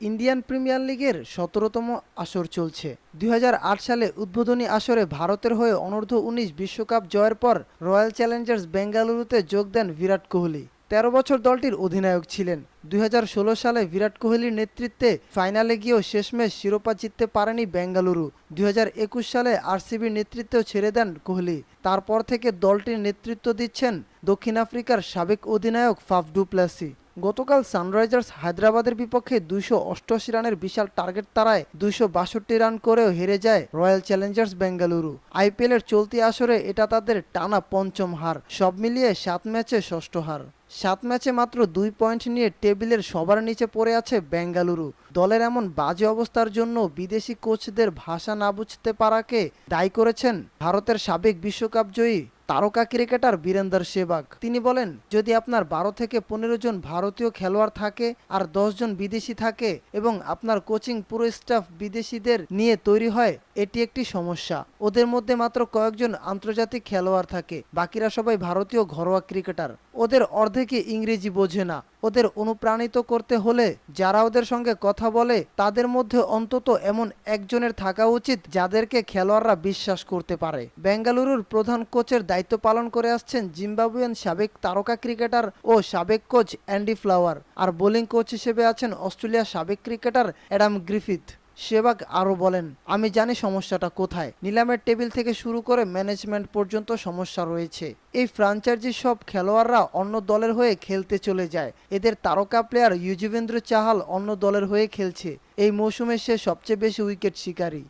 Indian premier লিগের সতেরোতম আসর চলছে। দুই হাজার আট সালে উদ্বোধনী আসরে ভারতের হয়ে অনূর্ধ্ব উনিশ বিশ্বকাপ জয়ের পর রয়্যাল চ্যালেঞ্জার্স বেঙ্গালুরুতে যোগ দেন বিরাট কোহলি। তেরো বছর দলটির অধিনায়ক ছিলেন। দুই হাজার ষোলো সালে বিরাট কোহলির নেতৃত্বে ফাইনালে গিয়েও শেষমেশ শিরোপা জিততে পারেনি বেঙ্গালুরু। দুই হাজার একুশ সালে আরসিবির নেতৃত্বেও ছেড়ে দেন কোহলি। তারপর থেকে দলটির নেতৃত্ব দিচ্ছেন দক্ষিণ আফ্রিকার সাবেক অধিনায়ক ফাফ ডুপ্লাসি গতকাল সানরাইজার্স হায়দ্রাবাদের বিপক্ষে দুইশো অষ্টআশি রানের বিশাল টার্গেট তারায় দুইশো বাষট্টি রান করেও হেরে যায় রয়্যাল চ্যালেঞ্জার্স বেঙ্গালুরু। আইপিএলের চলতি আসরে এটা তাদের টানা পঞ্চম হার, সব মিলিয়ে সাত ম্যাচে ষষ্ঠ হার। সাত ম্যাচে মাত্র দুই পয়েন্ট নিয়ে টেবিলের সবার নিচে পড়ে আছে বেঙ্গালুরু। দলের এমন বাজে অবস্থার জন্য বিদেশি কোচদের ভাষা না বুঝতে পারাকে দায়ী করেছেন ভারতের সাবেক বিশ্বকাপ জয়ী তারকা ক্রিকেটার বীরেন্দর সেবাগ। তিনি বলেন, যদি আপনার বারো থেকে পনেরো জন ভারতীয় খেলোয়াড় থাকে আর জন বিদেশি থাকে এবং আপনার কোচিং পুরো স্টাফ বিদেশিদের নিয়ে তৈরি হয়, এটি একটি সমস্যা। ওদের মধ্যে মাত্র কয়েকজন আন্তর্জাতিক খেলোয়াড় থাকে, বাকিরা সবাই ভারতীয় ঘরোয়া ক্রিকেটার। ওদের অর্ধেকই ইংরেজি বোঝে না। ওদের অনুপ্রাণিত করতে হলে যারা ওদের সঙ্গে কথা বলে, তাদের মধ্যে অন্তত এমন একজনের থাকা উচিত যাদেরকে খেলোয়াড়রা বিশ্বাস করতে পারে। বেঙ্গালুরুর প্রধান কোচের দায়িত্ব পালন করে আসছেন জিম্বাবুয়ান সাবেক তারকা ক্রিকেটার ও সাবেক কোচ অ্যান্ডি ফ্লাওয়ার। আর বোলিং কোচ হিসেবে আছেন অস্ট্রেলিয়ার সাবেক ক্রিকেটার অ্যাডাম গ্রিফিথ। সেবাগ আরও বলেন, আমি জানি সমস্যাটা কোথায়। নিলামের টেবিল থেকে শুরু করে ম্যানেজমেন্ট পর্যন্ত সমস্যা রয়েছে। এই ফ্রাঞ্চাইজির সব খেলোয়াড়রা অন্য দলের হয়ে খেলতে চলে যায়। এদের তারকা প্লেয়ার ইউজুবেন্দ্র চাহাল অন্য দলের হয়ে খেলছে। এই মৌসুমে সে সবচেয়ে বেশি উইকেট শিকারী।